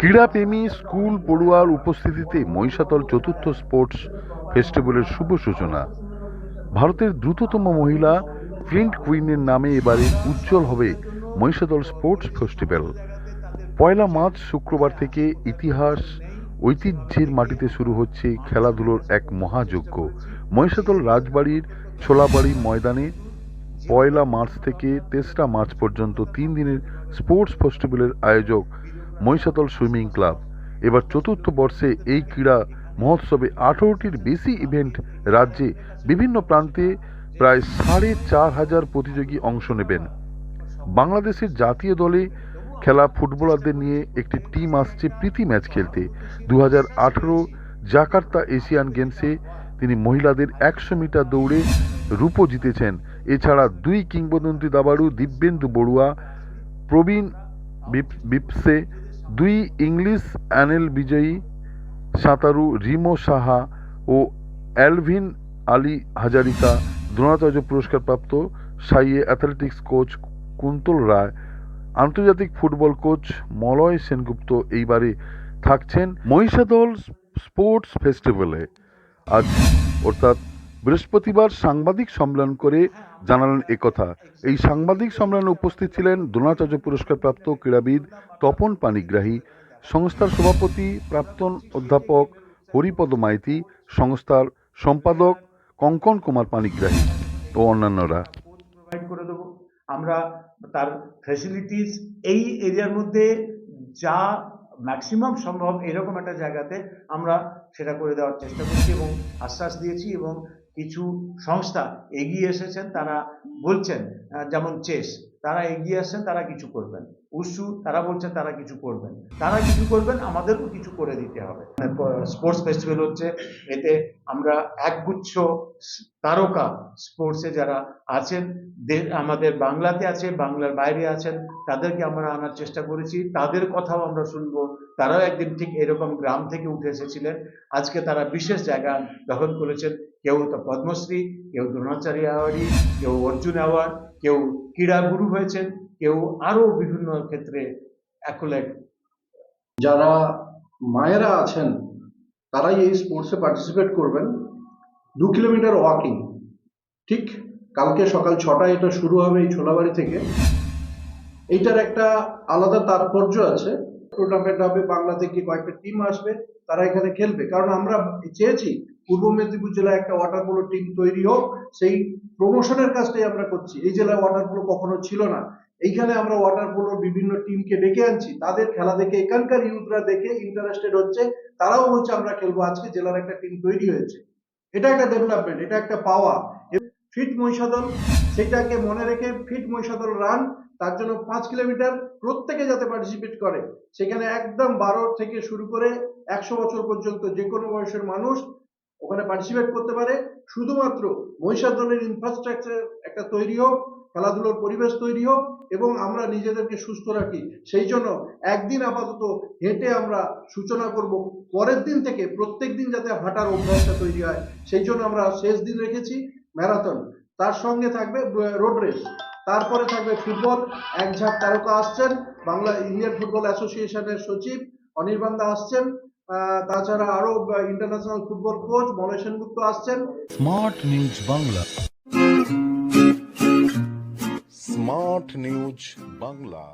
ক্রীড়াপ্রেমী, school পড়ুয়ার উপস্থিতিতে মহিষাতল চতুর্থ sports ফেস্টিভ্যালের শুভ সূচনা। ভারতের দ্রুততম মহিলা ফ্লিন্ট কুইনের নামে এবারে উজ্জ্বল হবে মহিষাদল স্পোর্টস ফেস্টিভ্যাল। পয়লা মার্চ শুক্রবার থেকে ইতিহাস, ঐতিহ্যের মাটিতে শুরু হচ্ছে খেলাধুলোর এক মহাযজ্ঞ। মহিষাদল রাজবাড়ির ছোলাবাড়ি ময়দানে পয়লা মার্চ থেকে তেসরা মার্চ পর্যন্ত তিন দিনের স্পোর্টস ফেস্টিভ্যালের আয়োজক মহিষাদল সুইমিং ক্লাব। এবার চতুর্থ বর্ষে এই ক্রীড়া মহোৎসবে আঠারোটির বেশি ইভেন্ট রাজ্যে বিভিন্ন প্রান্তে প্রায় সাড়ে চার হাজার প্রতিযোগী অংশ নেবেন। বাংলাদেশের জাতীয় দলে খেলা ফুটবলারদের নিয়ে একটি টিম আসছে প্রীতি ম্যাচ খেলতে। দু হাজার আঠারো জাকার্তা এশিয়ান গেমসে তিনি মহিলাদের একশো মিটার দৌড়ে রূপো জিতেছেন। এছাড়া দুই কিংবদন্তি দাবাড়ু দিব্যেন্দু বড়ুয়া, প্রবীণ বিপ- বিপসে দুই ইংলিশ অ্যানেল বিজয়ী, সাঁতারু রিমো সাহা ও অ্যালভিন আলী হাজারিকা দ্রোণাচার্য পুরস্কারপ্রাপ্ত সাইয়ে অ্যাথলেটিক্স কোচ কুন্তল রায়, আন্তর্জাতিক ফুটবল কোচ মলয় সেনগুপ্ত এইবারে থাকছেন মহিষাদল স্পোর্টস ফেস্টিভ্যালে। আজ অর্থাৎ বৃহস্পতিবার সাংবাদিক সম্মেলন করে জানালেন একথা। এই সাংবাদিক সম্মেলনে উপস্থিত ছিলেন দ্রোণাচার্য পুরস্কারপ্রাপ্ত ক্রীড়াবিদ তপন পানিগ্রাহী সংস্থার সভাপতি প্রাক্তন অধ্যাপক হরিপদ মাইতি সংস্থার সম্পাদক কঙ্কন কুমার পানিগ্রাহী ও অন্যান্যরা। করে দেবো। আমরা তার ফ্যাসিলিটিস এই এরিয়ার মধ্যে যা ম্যাক্সিমাম সম্ভব এরকম একটা জায়গাতে আমরা সেটা করে দেওয়ার চেষ্টা করছি এবং আশ্বাস দিয়েছি এবং কিছু সংস্থা এগিয়ে এসেছেন, তারা বলছেন যেমন চেস, তারা এগিয়ে আসছেন, তারা কিছু করবেন। উৎসু তারা বলছেন তারা কিছু করবেন। তারা কিছু করবেন, আমাদেরও কিছু করে দিতে হবে। স্পোর্টস ফেস্টিভ্যাল হচ্ছে, এতে আমরা একগুচ্ছ তারকা স্পোর্টসে যারা আছেন আমাদের বাংলাতে আছে বাংলার বাইরে আছেন, তাদেরকে আমরা আনার চেষ্টা করেছি। তাদের কথাও আমরা শুনব। তারাও একদিন ঠিক এরকম গ্রাম থেকে উঠে এসেছিলেন। আজকে তারা বিশেষ জায়গা দখল করেছেন। কেউ তো পদ্মশ্রী, কেউ দ্রোণাচার্য অ্যাওয়ার্ড কেউ অর্জুন অ্যাওয়ার্ড কেউ ক্রীড়া গুরু হয়েছেন, কেউ আরও বিভিন্ন ক্ষেত্রে অ্যাকোলেট যারা মায়েরা আছেন, তারাই এই স্পোর্টসে পার্টিসিপেট করবেন। দু কিলোমিটার ওয়াকিং ঠিক? কালকে সকাল ছটায় এটা শুরু হবে এই ছোলাবাড়ি থেকে। এইটার একটা আলাদা তাৎপর্য আছে। টুর্নামেন্ট হবে বাংলা থেকে কয়েকটা টিম আসবে, তারা এখানে খেলবে। কারণ আমরা চেয়েছি পূর্ব মেদিনীপুর জেলায় একটা ওয়াটার পোলো টিম তৈরি হোক, সেই প্রমোশনের কাজটাই আমরা করছি। এই জেলায় ওয়াটার পোলো কখনো ছিল না। এইখানে আমরা ওয়াটার পোলোর বিভিন্ন টিমকে ডেকে আনছি। তাদের খেলা দেখে, এখানকার ইউথরা দেখে ইন্টারেস্টেড হচ্ছে। তারাও বলছে, আমরা খেলব আজকে। জেলার একটা টিম তৈরি হয়েছে। এটা একটা ডেভেলপমেন্ট এটা একটা পাওয়া ফিট মহিষাদল, সেটাকে মনে রেখে ফিট মহিষাদল রান তার জন্য পাঁচ কিলোমিটার প্রত্যেকে যাতে পার্টিসিপেট করে। সেখানে একদম বারো থেকে শুরু করে একশো বছর পর্যন্ত যে কোনো বয়সের মানুষ ওখানে পার্টিসিপেট করতে পারে। শুধুমাত্র মহিষাদলের ইনফ্রাস্ট্রাকচার একটা তৈরি হোক খেলাধুলোর পরিবেশ তৈরি হোক এবং আমরা নিজেদেরকে সুস্থ রাখি। সেই জন্য একদিন আপাতত হেঁটে আমরা সূচনা করব পরের দিন থেকে প্রত্যেক দিন যাতে হাঁটার অভ্যাসটা তৈরি হয়। সেই জন্য আমরা শেষ দিন রেখেছি ম্যারাথন। তার সঙ্গে থাকবে রোড রেস তারপরে থাকবে ফুটবল এক ঝাঁক তারকা আসছেন। বাংলা ইন্ডিয়ান ফুটবল অ্যাসোসিয়েশনের সচিব অনির্বাণদা আসছেন। আহ, তাছাড়া আরও ইন্টারন্যাশনাল ফুটবল কোচ মনে সেনগুপ্ত আসছেন। Smart news Bangla smart news Bangla